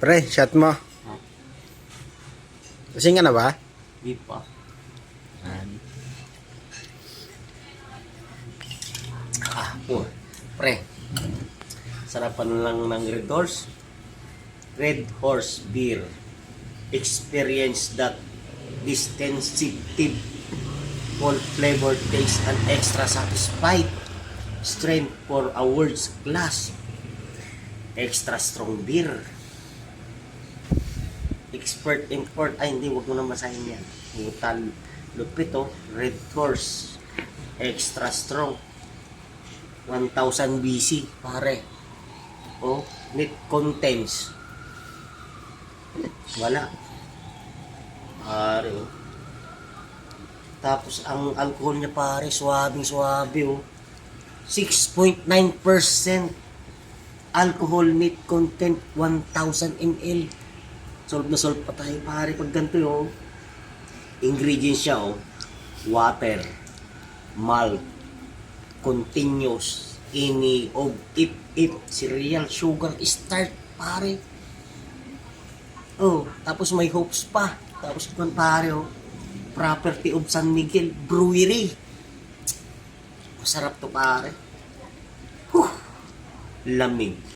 Pre, shot mo. Lasing ka na ba? Di pa. Ah, oh, pre. Sarapan lang ng Red Horse. Red Horse Beer. Experience that distinctive full flavor taste and extra satisfied. Strength for a world's class. Extra strong beer. Expert import. Ay, hindi. Huwag mo na masahin yan. Mutal. Lupit, oh. Red Horse. Extra strong. 1000 BC, pare. Oh, net contents. Wala. Pare, oh. Tapos, ang alcohol niya, pare, swabing swabe, oh. 6.9% alcohol net content 1000 ml. Solve na solve pa tayo, pare, pag ganito, oh. Ingredients siya, oh. Water, malt, continuous ini of if if cereal sugar start pare. Oh tapos may hopes pa. Tapos kung pare oh property of San Miguel Brewery. Masarap to pare. Huh, lamig